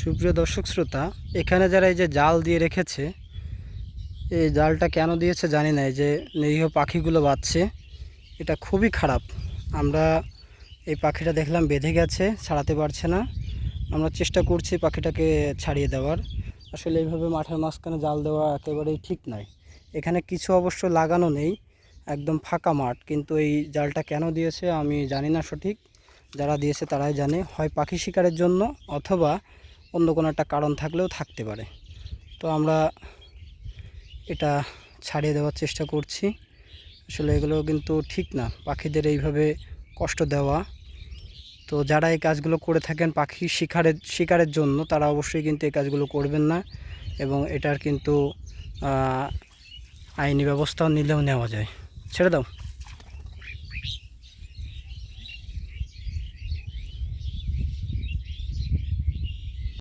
সুপ্রিয় দর্শক শ্রোতা, এখানে যারা এই যে জাল দিয়ে রেখেছে, এই জালটা কেন দিয়েছে জানি না, এই যে নিরীহ পাখিগুলো বাঁচছে এটা খুবই খারাপ। আমরা এই পাখিটা দেখলাম বেঁধে গেছে, ছাড়াতে পারছে না। আমরা চেষ্টা করছি পাখিটাকে ছাড়িয়ে দেওয়ার। আসলে এইভাবে মাঠের মাঝখানে জাল দেওয়া একেবারেই ঠিক নয়। এখানে কিছু অবশ্য লাগানো নেই, একদম ফাঁকা মাঠ, কিন্তু এই জালটা কেন দিয়েছে আমি জানি না সঠিক। যারা দিয়েছে তারাই জানে। হয় পাখি শিকারের জন্য অথবা অন্য কোনো একটা কারণ থাকলেও থাকতে পারে। তো আমরা এটা ছাড়িয়ে দেওয়ার চেষ্টা করছি। আসলে এগুলো কিন্তু ঠিক না। পাখিদের এইভাবে কষ্ট দেওয়া। তো যারা এই কাজগুলো করে থাকেন পাখি শিকারের শিকারের জন্য তারা অবশ্যই কিন্তু এই কাজগুলো করবেন না এবং এটার কিন্তু আইনি ব্যবস্থাও নিলেও নেওয়া যায়। ছেড়ে দাও।